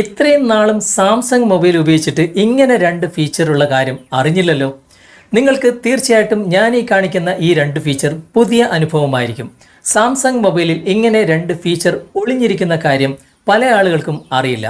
ഇത്രയും നാളും Samsung mobile ഉപയോഗിച്ചിട്ട് ഇങ്ങനെ രണ്ട് ഫീച്ചറുള്ള കാര്യം അറിഞ്ഞില്ലല്ലോ. നിങ്ങൾക്ക് തീർച്ചയായിട്ടും ഞാൻ ഈ കാണിക്കുന്ന ഈ രണ്ട് ഫീച്ചർ പുതിയ അനുഭവമായിരിക്കും. സാംസങ് മൊബൈലിൽ ഇങ്ങനെ രണ്ട് ഫീച്ചർ ഒളിഞ്ഞിരിക്കുന്ന കാര്യം പല ആളുകൾക്കും അറിയില്ല.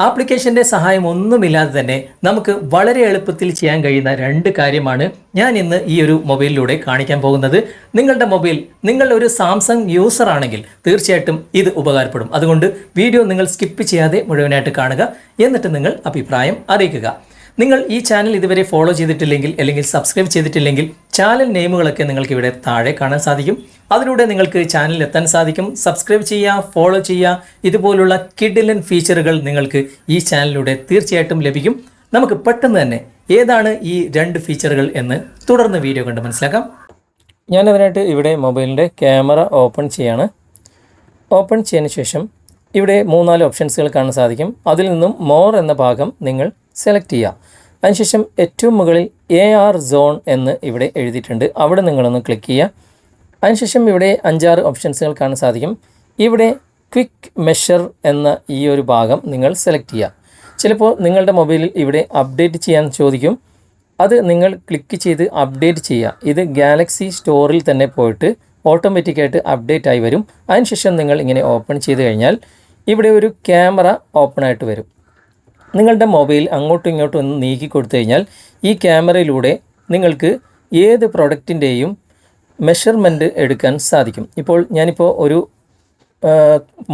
ആപ്ലിക്കേഷന്റെ സഹായം ഒന്നുമില്ലാതെ തന്നെ നമുക്ക് വളരെ എളുപ്പത്തിൽ ചെയ്യാൻ കഴിയുന്ന രണ്ട് കാര്യമാണ് ഞാൻ ഇന്ന് ഈ ഒരു മൊബൈലിലൂടെ കാണിക്കാൻ പോകുന്നത്. നിങ്ങളുടെ മൊബൈൽ നിങ്ങളുടെ ഒരു സാംസങ് യൂസർ ആണെങ്കിൽ തീർച്ചയായിട്ടും ഇത് ഉപകാരപ്പെടും. അതുകൊണ്ട് വീഡിയോ നിങ്ങൾ സ്കിപ്പ് ചെയ്യാതെ മുഴുവനായിട്ട് കാണുക. എന്നിട്ട് നിങ്ങൾ അഭിപ്രായം അറിയിക്കുക. നിങ്ങൾ ഈ ചാനൽ ഇതുവരെ ഫോളോ ചെയ്തിട്ടില്ലെങ്കിൽ അല്ലെങ്കിൽ സബ്സ്ക്രൈബ് ചെയ്തിട്ടില്ലെങ്കിൽ ചാനൽ നെയിമുകളൊക്കെ നിങ്ങൾക്ക് ഇവിടെ താഴെ കാണാൻ സാധിക്കും. അതിലൂടെ നിങ്ങൾക്ക് ചാനലിൽ എത്താൻ സാധിക്കും. സബ്സ്ക്രൈബ് ചെയ്യുക ഫോളോ ചെയ്യുക. ഇതുപോലുള്ള കിഡിലൻ ഫീച്ചറുകൾ നിങ്ങൾക്ക് ഈ ചാനലിലൂടെ തീർച്ചയായിട്ടും ലഭിക്കും. നമുക്ക് പെട്ടെന്ന് തന്നെ ഏതാണ് ഈ രണ്ട് ഫീച്ചറുകൾ എന്ന് തുടർന്ന് വീഡിയോ കണ്ട് മനസ്സിലാക്കാം. ഞാനതിനായിട്ട് ഇവിടെ മൊബൈലിന്റെ ക്യാമറ ഓപ്പൺ ചെയ്യാണ്. ഓപ്പൺ ചെയ്യുന്ന ശേഷം ഇവിടെ മൂന്നാൽ ഓപ്ഷൻസുകൾ കാണാൻ സാധിക്കും. അതിൽ നിന്നും മോർ എന്ന ഭാഗം നിങ്ങൾ സെലക്ട് ചെയ്യുക അതിനുശേഷം ഏറ്റവും മുകളിൽ എ ആർ സോൺ എന്ന് ഇവിടെ എഴുതിയിട്ടുണ്ട്. അവിടെ നിങ്ങളൊന്ന് ക്ലിക്ക് ചെയ്യുക. അതിനുശേഷം ഇവിടെ അഞ്ചാറ് ഓപ്ഷൻസുകൾ കാണാൻ സാധിക്കും. ഇവിടെ ക്വിക്ക് മെഷർ എന്ന ഈ ഒരു ഭാഗം നിങ്ങൾ സെലക്ട് ചെയ്യുക. ചിലപ്പോൾ നിങ്ങളുടെ മൊബൈലിൽ ഇവിടെ അപ്ഡേറ്റ് ചെയ്യാൻ ചോദിക്കും. അത് നിങ്ങൾ ക്ലിക്ക് ചെയ്ത് അപ്ഡേറ്റ് ചെയ്യുക. ഇത് ഗാലക്സി സ്റ്റോറിൽ തന്നെ പോയിട്ട് ഓട്ടോമാറ്റിക്കായിട്ട് അപ്ഡേറ്റ് ആയി വരും. അതിനുശേഷം നിങ്ങൾ ഇങ്ങനെ ഓപ്പൺ ചെയ്ത് കഴിഞ്ഞാൽ ഇവിടെ ഒരു ക്യാമറ ഓപ്പൺ ആയിട്ട് വരും. നിങ്ങളുടെ മൊബൈൽ അങ്ങോട്ടും ഇങ്ങോട്ടും ഒന്ന് നീക്കി കൊടുത്തു കഴിഞ്ഞാൽ ഈ ക്യാമറയിലൂടെ നിങ്ങൾക്ക് ഏത് പ്രൊഡക്റ്റിന്റെയും മെഷർമെന്റ് എടുക്കാൻ സാധിക്കും. ഇപ്പോൾ ഞാനിപ്പോൾ ഒരു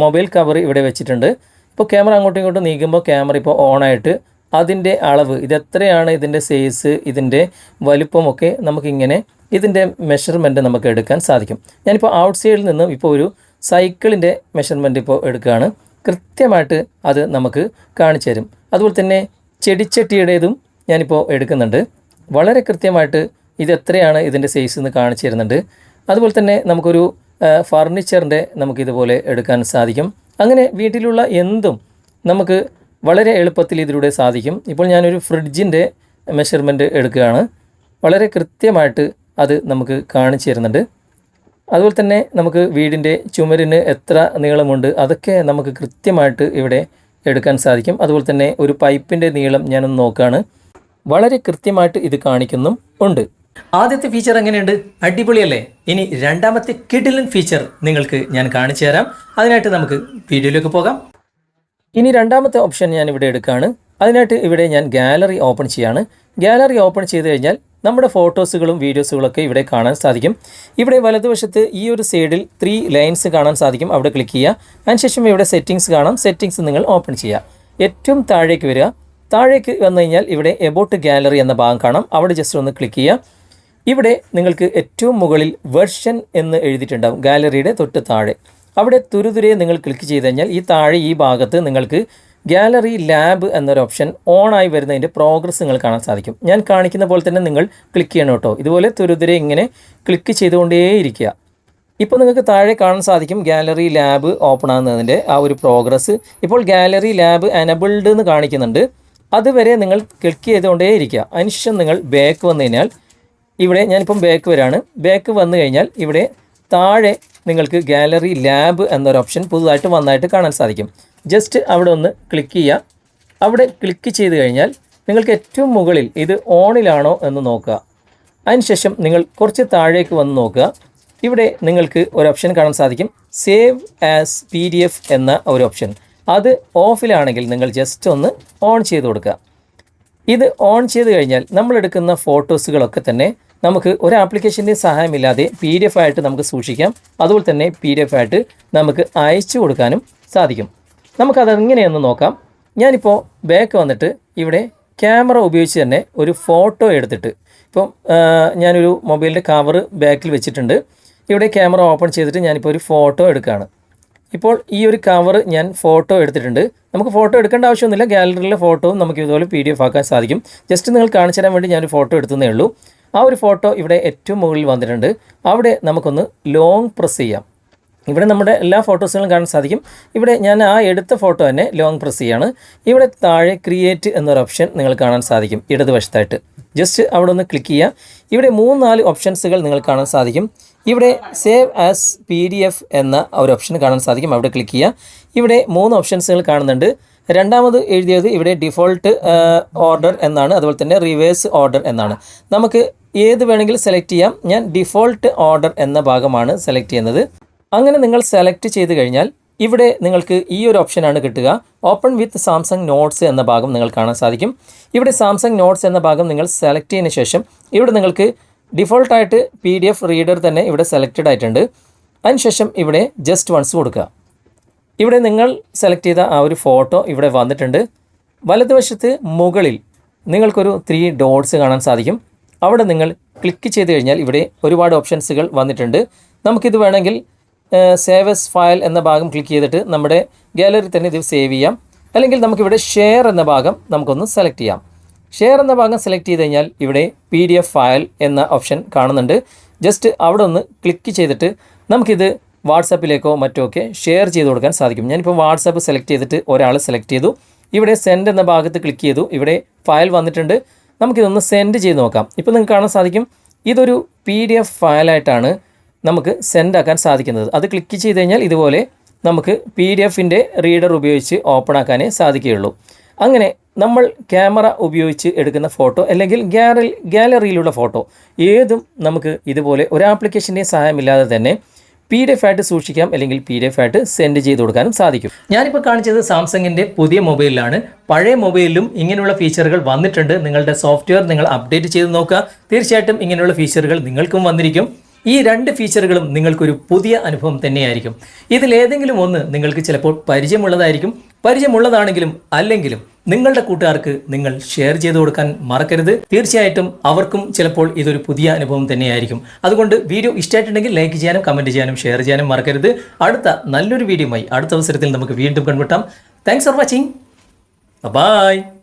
മൊബൈൽ കവർ ഇവിടെ വെച്ചിട്ടുണ്ട്. ഇപ്പോൾ ക്യാമറ അങ്ങോട്ടും ഇങ്ങോട്ടും നീക്കുമ്പോൾ ക്യാമറ ഇപ്പോൾ ഓണായിട്ട് അതിന്റെ അളവ് ഇതെത്രയാണ് ഇതിന്റെ സൈസ് ഇതിന്റെ വലുപ്പമൊക്കെ നമുക്കിങ്ങനെ ഇതിന്റെ മെഷർമെന്റ് നമുക്ക് എടുക്കാൻ സാധിക്കും. ഞാനിപ്പോൾ ഔട്ട് സൈഡിൽ നിന്നും ഇപ്പോൾ ഒരു സൈക്കിളിന്റെ മെഷർമെന്റ് ഇപ്പോൾ എടുക്കുകയാണ്. കൃത്യമായിട്ട് അത് നമുക്ക് കാണിച്ചു തരും. അതുപോലെ തന്നെ ചെടിച്ചട്ടിയുടേതും ഞാനിപ്പോൾ എടുക്കുന്നുണ്ട്. വളരെ കൃത്യമായിട്ട് ഇത് എത്രയാണ് ഇതിന്റെ സൈസ് എന്ന് കാണിച്ചു തരുന്നുണ്ട്. അതുപോലെ തന്നെ നമുക്കൊരു ഫർണിച്ചറിന്റെ നമുക്കിതുപോലെ എടുക്കാൻ സാധിക്കും. അങ്ങനെ വീട്ടിലുള്ള എന്തും നമുക്ക് വളരെ എളുപ്പത്തിൽ ഇതിലൂടെ സാധിക്കും. ഇപ്പോൾ ഞാനൊരു ഫ്രിഡ്ജിന്റെ മെഷർമെന്റ് എടുക്കുകയാണ്. വളരെ കൃത്യമായിട്ട് അത് നമുക്ക് കാണിച്ചു തരുന്നുണ്ട്. അതുപോലെ തന്നെ നമുക്ക് വീടിന്റെ ചുമരിന് എത്ര നീളമുണ്ട് അതൊക്കെ നമുക്ക് കൃത്യമായിട്ട് ഇവിടെ എടുക്കാൻ സാധിക്കും. അതുപോലെ തന്നെ ഒരു പൈപ്പിന്റെ നീളം ഞാനൊന്ന് നോക്കുകയാണ് വളരെ കൃത്യമായിട്ട് ഇത് കാണിക്കുന്നും ഉണ്ട്. ആദ്യത്തെ ഫീച്ചർ എങ്ങനെയുണ്ട്? അടിപൊളിയല്ലേ? ഇനി രണ്ടാമത്തെ കിഡിലൻ ഫീച്ചർ നിങ്ങൾക്ക് ഞാൻ കാണിച്ചു തരാം. അതിനായിട്ട് നമുക്ക് വീഡിയോയിലേക്ക് പോകാം. ഇനി രണ്ടാമത്തെ ഓപ്ഷൻ ഞാൻ ഇവിടെ എടുക്കുകയാണ് അതിനായിട്ട് ഇവിടെ ഞാൻ ഗാലറി ഓപ്പൺ ചെയ്യാണ്. ഗാലറി ഓപ്പൺ ചെയ്ത് കഴിഞ്ഞാൽ നമ്മുടെ ഫോട്ടോസുകളും വീഡിയോസുകളൊക്കെ ഇവിടെ കാണാൻ സാധിക്കും. ഇവിടെ വലതുവശത്ത് ഈ ഒരു സൈഡിൽ ത്രീ ലൈൻസ് കാണാൻ സാധിക്കും. അവിടെ ക്ലിക്ക് ചെയ്യുക. അതിനുശേഷം ഇവിടെ സെറ്റിങ്സ് കാണാം. സെറ്റിങ്സ് നിങ്ങൾ ഓപ്പൺ ചെയ്യുക. ഏറ്റവും താഴേക്ക് വരിക. താഴേക്ക് വന്നു കഴിഞ്ഞാൽ ഇവിടെ എബോട്ട് ഗാലറി എന്ന ഭാഗം കാണാം. അവിടെ ജസ്റ്റ് ഒന്ന് ക്ലിക്ക് ചെയ്യുക. ഇവിടെ നിങ്ങൾക്ക് ഏറ്റവും മുകളിൽ വെർഷൻ എന്ന് എഴുതിയിട്ടുണ്ടാകും ഗാലറിയുടെ തൊട്ട് താഴെ. അവിടെ തുരുതുരെ നിങ്ങൾ ക്ലിക്ക് ചെയ്ത് കഴിഞ്ഞാൽ ഈ താഴെ ഈ ഭാഗത്ത് നിങ്ങൾക്ക് ഗാലറി ലാബ് എന്നൊരു ഓപ്ഷൻ ഓൺ ആയി വരുന്നതിന്റെ പ്രോഗ്രസ് നിങ്ങൾ കാണാൻ സാധിക്കും. ഞാൻ കാണിക്കുന്ന പോലെ തന്നെ നിങ്ങൾ ക്ലിക്ക് ചെയ്യണം കേട്ടോ. ഇതുപോലെ തുരുതുരെ ഇങ്ങനെ ക്ലിക്ക് ചെയ്തുകൊണ്ടേയിരിക്കുക. ഇപ്പോൾ നിങ്ങൾക്ക് താഴെ കാണാൻ സാധിക്കും ഗാലറി ലാബ് ഓപ്പൺ ആകുന്നതിന്റെ ആ ഒരു പ്രോഗ്രസ്. ഇപ്പോൾ ഗാലറി ലാബ് അനബിൾഡ് എന്ന് കാണിക്കുന്നുണ്ട്. അതുവരെ നിങ്ങൾ ക്ലിക്ക് ചെയ്തുകൊണ്ടേയിരിക്കുക. അതിനുശേഷം നിങ്ങൾ ബാക്ക് വന്നു കഴിഞ്ഞാൽ ഇവിടെ ഞാനിപ്പം ബാക്ക് വരാണ്. ബാക്ക് വന്നു കഴിഞ്ഞാൽ ഇവിടെ താഴെ നിങ്ങൾക്ക് ഗാലറി ലാബ് എന്നൊരു ഓപ്ഷൻ പുതുതായിട്ട് വന്നായിട്ട് കാണാൻ സാധിക്കും. ജസ്റ്റ് അവിടെ ഒന്ന് ക്ലിക്ക് ചെയ്യുക അവിടെ ക്ലിക്ക് ചെയ്ത് കഴിഞ്ഞാൽ നിങ്ങൾക്ക് ഏറ്റവും മുകളിൽ ഇത് ഓണിലാണോ എന്ന് നോക്കുക. അതിനുശേഷം നിങ്ങൾ കുറച്ച് താഴേക്ക് വന്ന് നോക്കുക. ഇവിടെ നിങ്ങൾക്ക് ഒരു ഓപ്ഷൻ കാണാൻ സാധിക്കും. Save as P D F എന്ന ഒരു ഓപ്ഷൻ അത് ഓഫിലാണെങ്കിൽ നിങ്ങൾ ജസ്റ്റ് ഒന്ന് ഓൺ ചെയ്ത് കൊടുക്കുക. ഇത് ഓൺ ചെയ്ത് കഴിഞ്ഞാൽ നമ്മളെടുക്കുന്ന ഫോട്ടോസുകളൊക്കെ തന്നെ നമുക്ക് ഒരു ആപ്ലിക്കേഷന്റെ സഹായമില്ലാതെ പി ഡി എഫ് ആയിട്ട് നമുക്ക് സൂക്ഷിക്കാം. അതുപോലെ തന്നെ പി ഡി എഫ് ആയിട്ട് നമുക്ക് അയച്ചു കൊടുക്കാനും സാധിക്കും. നമുക്കത് എങ്ങനെയെന്ന് നോക്കാം. ഞാനിപ്പോൾ ബാക്ക് വന്നിട്ട് ഇവിടെ ക്യാമറ ഉപയോഗിച്ച് തന്നെ ഒരു ഫോട്ടോ എടുത്തിട്ട്. ഇപ്പം ഞാനൊരു മൊബൈലിന്റെ കവർ ബാക്കിൽ വെച്ചിട്ടുണ്ട്. ഇവിടെ ക്യാമറ ഓപ്പൺ ചെയ്തിട്ട് ഞാനിപ്പോൾ ഒരു ഫോട്ടോ എടുക്കുകയാണ് ഇപ്പോൾ ഈ ഒരു കവർ ഞാൻ ഫോട്ടോ എടുത്തിട്ടുണ്ട്. നമുക്ക് ഫോട്ടോ എടുക്കേണ്ട ആവശ്യമൊന്നുമില്ല. ഗാലറിയിലെ ഫോട്ടോവും നമുക്ക് ഇതുപോലെ പി ഡി എഫ് ആക്കാൻ സാധിക്കും. ജസ്റ്റ് നിങ്ങൾ കാണിച്ചു തരാൻ വേണ്ടി ഞാനൊരു ഫോട്ടോ എടുത്തതേ ഉള്ളൂ. ആ ഒരു ഫോട്ടോ ഇവിടെ ഏറ്റവും മുകളിൽ വന്നിട്ടുണ്ട്. അവിടെ നമുക്കൊന്ന് ലോങ് പ്രസ് ചെയ്യാം. ഇവിടെ നമ്മുടെ എല്ലാ ഫോട്ടോസുകളും കാണാൻ സാധിക്കും. ഇവിടെ ഞാൻ ആ എടുത്ത ഫോട്ടോ തന്നെ ലോങ് പ്രസ് ചെയ്യാണ്. ഇവിടെ താഴെ ക്രിയേറ്റ് എന്നൊരു ഓപ്ഷൻ നിങ്ങൾ കാണാൻ സാധിക്കും ഇടതുവശത്തായിട്ട്. ജസ്റ്റ് അവിടെ ഒന്ന് ക്ലിക്ക് ചെയ്യുക ഇവിടെ മൂന്ന് നാല് ഓപ്ഷൻസുകൾ നിങ്ങൾ കാണാൻ സാധിക്കും. ഇവിടെ സേവ് ആസ് പി എന്ന ഒരു ഓപ്ഷൻ കാണാൻ സാധിക്കും. അവിടെ ക്ലിക്ക് ചെയ്യുക ഇവിടെ മൂന്ന് ഓപ്ഷൻസുകൾ കാണുന്നുണ്ട്. രണ്ടാമത് എഴുതിയത് ഇവിടെ ഡിഫോൾട്ട് ഓർഡർ എന്നാണ്. അതുപോലെ തന്നെ റിവേഴ്സ് ഓർഡർ എന്നാണ്. നമുക്ക് ഏത് വേണമെങ്കിലും സെലക്ട് ചെയ്യാം. ഞാൻ ഡിഫോൾട്ട് ഓർഡർ എന്ന ഭാഗമാണ് സെലക്ട് ചെയ്യുന്നത്. അങ്ങനെ നിങ്ങൾ സെലക്ട് ചെയ്ത് കഴിഞ്ഞാൽ ഇവിടെ നിങ്ങൾക്ക് ഈ ഒരു ഓപ്ഷനാണ് കിട്ടുക. ഓപ്പൺ വിത്ത് സാംസങ് നോട്ട്സ് എന്ന ഭാഗം നിങ്ങൾ കാണാൻ സാധിക്കും. ഇവിടെ സാംസങ് നോട്ട്സ് എന്ന ഭാഗം നിങ്ങൾ സെലക്ട് ചെയ്തതിന് ശേഷം ഇവിടെ നിങ്ങൾക്ക് ഡിഫോൾട്ടായിട്ട് പി ഡി എഫ് റീഡർ തന്നെ ഇവിടെ സെലക്റ്റഡ് ആയിട്ടുണ്ട്. അതിനുശേഷം ഇവിടെ ജസ്റ്റ് വൺസ് കൊടുക്കുക. ഇവിടെ നിങ്ങൾ സെലക്ട് ചെയ്ത ആ ഒരു ഫോട്ടോ ഇവിടെ വന്നിട്ടുണ്ട്. വലതുവശത്ത് മുകളിൽ നിങ്ങൾക്കൊരു ത്രീ ഡോട്ട്സ് കാണാൻ സാധിക്കും. അവിടെ നിങ്ങൾ ക്ലിക്ക് ചെയ്ത് കഴിഞ്ഞാൽ ഇവിടെ ഒരുപാട് ഓപ്ഷൻസുകൾ വന്നിട്ടുണ്ട്. നമുക്കിത് വേണമെങ്കിൽ സേവ് എസ് ഫയൽ എന്ന ഭാഗം ക്ലിക്ക് ചെയ്തിട്ട് നമ്മുടെ ഗാലറി തന്നെ ഇത് സേവ് ചെയ്യാം. അല്ലെങ്കിൽ നമുക്കിവിടെ ഷെയർ എന്ന ഭാഗം നമുക്കൊന്ന് സെലക്ട് ചെയ്യാം. ഷെയർ എന്ന ഭാഗം സെലക്ട് ചെയ്ത് കഴിഞ്ഞാൽ ഇവിടെ പി ഡി എഫ് ഫയൽ എന്ന ഓപ്ഷൻ കാണുന്നുണ്ട്. ജസ്റ്റ് അവിടെ ഒന്ന് ക്ലിക്ക് ചെയ്തിട്ട് നമുക്കിത് വാട്സപ്പിലേക്കോ മറ്റോ ഒക്കെ ഷെയർ ചെയ്ത് കൊടുക്കാൻ സാധിക്കും. ഞാനിപ്പോൾ വാട്സപ്പ് സെലക്ട് ചെയ്തിട്ട് ഒരാൾ സെലക്ട് ചെയ്തു. ഇവിടെ സെൻഡ് എന്ന ഭാഗത്ത് ക്ലിക്ക് ചെയ്തു. ഇവിടെ ഫയൽ വന്നിട്ടുണ്ട്. നമുക്കിതൊന്ന് സെൻഡ് ചെയ്ത് നോക്കാം. ഇപ്പോൾ നിങ്ങൾക്ക് കാണാൻ സാധിക്കും. ഇതൊരു പി ഡി എഫ് ഫയലായിട്ടാണ് നമുക്ക് സെൻഡ് ആക്കാൻ സാധിക്കുന്നത്. അത് ക്ലിക്ക് ചെയ്ത് കഴിഞ്ഞാൽ ഇതുപോലെ നമുക്ക് പി ഡി എഫിന്റെ റീഡർ ഉപയോഗിച്ച് ഓപ്പൺ ആക്കാനേ സാധിക്കുകയുള്ളൂ. അങ്ങനെ നമ്മൾ ക്യാമറ ഉപയോഗിച്ച് എടുക്കുന്ന ഫോട്ടോ അല്ലെങ്കിൽ ഗ്യാലറി ഗ്യാലറിയിലുള്ള ഫോട്ടോ ഏതും നമുക്ക് ഇതുപോലെ ഒരു ആപ്ലിക്കേഷന്റെ സഹായമില്ലാതെ തന്നെ പി ഡി എഫ് ആയിട്ട് സൂക്ഷിക്കാം അല്ലെങ്കിൽ പി ഡി എഫ് ആയിട്ട് സെൻഡ് ചെയ്ത് കൊടുക്കാനും സാധിക്കും. ഞാനിപ്പോൾ കാണിച്ചത് സാംസങ്ങിന്റെ പുതിയ മൊബൈലിലാണ്. പഴയ മൊബൈലിലും ഇങ്ങനെയുള്ള ഫീച്ചറുകൾ വന്നിട്ടുണ്ട്. നിങ്ങളുടെ സോഫ്റ്റ്വെയർ നിങ്ങൾ അപ്ഡേറ്റ് ചെയ്ത് നോക്കുക. തീർച്ചയായിട്ടും ഇങ്ങനെയുള്ള ഫീച്ചറുകൾ നിങ്ങൾക്കും വന്നിരിക്കും. ഈ രണ്ട് ഫീച്ചറുകളും നിങ്ങൾക്കൊരു പുതിയ അനുഭവം തന്നെയായിരിക്കും. ഇതിലേതെങ്കിലും ഒന്ന് നിങ്ങൾക്ക് ചിലപ്പോൾ പരിചയമുള്ളതായിരിക്കും. പരിചയമുള്ളതാണെങ്കിലും അല്ലെങ്കിലും നിങ്ങളുടെ കൂട്ടുകാർക്ക് നിങ്ങൾ ഷെയർ ചെയ്ത് കൊടുക്കാൻ മറക്കരുത്. തീർച്ചയായിട്ടും അവർക്കും ചിലപ്പോൾ ഇതൊരു പുതിയ അനുഭവം തന്നെയായിരിക്കും. അതുകൊണ്ട് വീഡിയോ ഇഷ്ടമായിട്ടുണ്ടെങ്കിൽ ലൈക്ക് ചെയ്യാനും കമന്റ് ചെയ്യാനും ഷെയർ ചെയ്യാനും മറക്കരുത്. അടുത്ത നല്ലൊരു വീഡിയോയുമായി അടുത്ത അവസരത്തിൽ നമുക്ക് വീണ്ടും കണ്ടുമുട്ടാം. Thanks for watching bye